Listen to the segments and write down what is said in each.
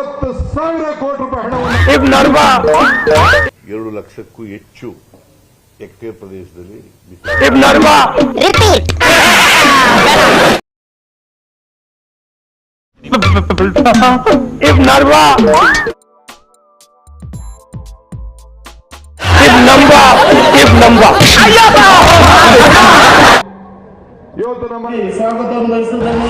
ಅರವತ್ತು ಸಾವಿರ ಕೋಟಿ ರೂಪಾಯಿ ಹಣವನ್ನು ಎರಡು ಲಕ್ಷಕ್ಕೂ ಹೆಚ್ಚು ಹೆಕ್ಟೇರ್ ಪ್ರದೇಶದಲ್ಲಿ ಬಿತ್ತನೆ ಇವತ್ತು ನಮ್ಮ ಸ್ವಾಗತವನ್ನು ಬಯಸುತ್ತೇನೆ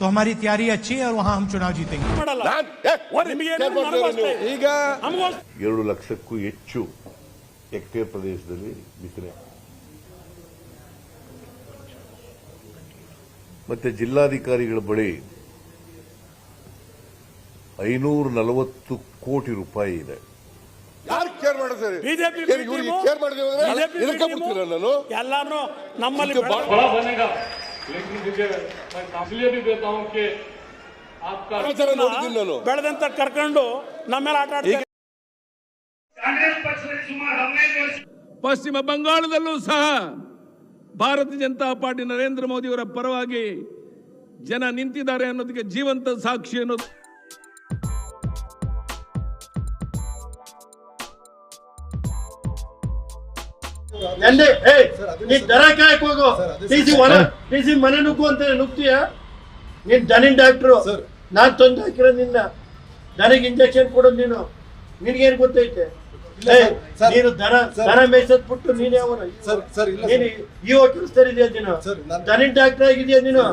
तो हमारी तैयारी अच्छी है और वहां हम चुनाव जीतेंगे ಮಾಡಲ್ಲ ನಾನ್- ಏ, ಓಡಿ, ನಿಮಗೆ ಕೇರ್ ಮಾಡ್ತೀರಾ ನೀವು? ಈಗ ನಮಗೋಸ್ ಎರಡು ಲಕ್ಷಕ್ಕೂ ಹೆಚ್ಚು ಹೆಕ್ಟೇರ್ ಪ್ರದೇಶದಲ್ಲಿ ಬಿತ್ತನೆ ಮತ್ತೆ ಜಿಲ್ಲಾಧಿಕಾರಿಗಳ ಬಳಿ ಐನೂರ ನಲವತ್ತು ಕೋಟಿ ರೂಪಾಯಿ ಇದೆ ಯಾರು ಕೇರ್ ಮಾಡ್ತಾರೆ ಬಿಜೆಪಿ ಏನ್ ಇವ್ರಿಗೆ ಕೇರ್ ಮಾಡದೆ ಹೋದ್ರೆ ಇದಕ್ಕೆ ಬಿಡ್ತೀರಾ ನಾನು ಎಲ್ಲಾನು ನಮ್ಮಲ್ಲಿ ಬೆಳೆದಂತ ಕರ್ಕೊಂಡು ನಮ್ಮೇಲೆ ಆಟ ಪಶ್ಚಿಮ ಬಂಗಾಳದಲ್ಲೂ ಸಹ ಭಾರತೀಯ ಜನತಾ ಪಾರ್ಟಿ ನರೇಂದ್ರ ಮೋದಿಯವರ ಪರವಾಗಿ ಜನ ನಿಂತಿದ್ದಾರೆ ಅನ್ನೋದಕ್ಕೆ ಜೀವಂತ ಸಾಕ್ಷಿ ಅನ್ನೋದು ನೆನ್ನೆ ಏ ನೀನ್ ದರ ಕಾಯಕ್ ಹೋಗು. ಟಿಸಿ ಹೊಲ ಟಿಸಿ ಮನೆ ನುಗ್ಗು ಅಂತ ನುಗ್ತೀಯ ನೀನ್ ದನಿನ್ ಡಾಕ್ಟ್ರು. ನಾನ್ ತಂದು ಹಾಕಿರೋ ನಿನ್ನ. ದನಿಗೆ ಇಂಜೆಕ್ಷನ್ ಕೊಡೋದು ನೀನು. ನಿನ್ಗೇನ್ ಗೊತ್ತೈತೆ? ನೀನು ದನ ದನ ಮೇಯ್ಸದ್ ಬಿಟ್ಟು ನೀನ್ ಯಾವ ನೀನು ಇವಾಗ ಕೆಲಸದಲ್ಲಿ ಇದೆಯಾ ನೀನು ದನಿನ್ ಡಾಕ್ಟರ್ ಆಗಿದೆಯಾ ನೀನು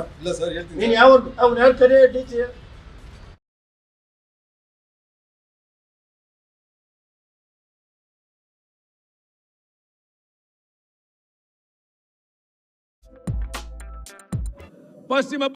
ನೀನ್ ಯಾವ ಅವ್ನ ಯಾರು ಕರೆಯ ಟಿಸಿ ಪಶ್ಚಿಮ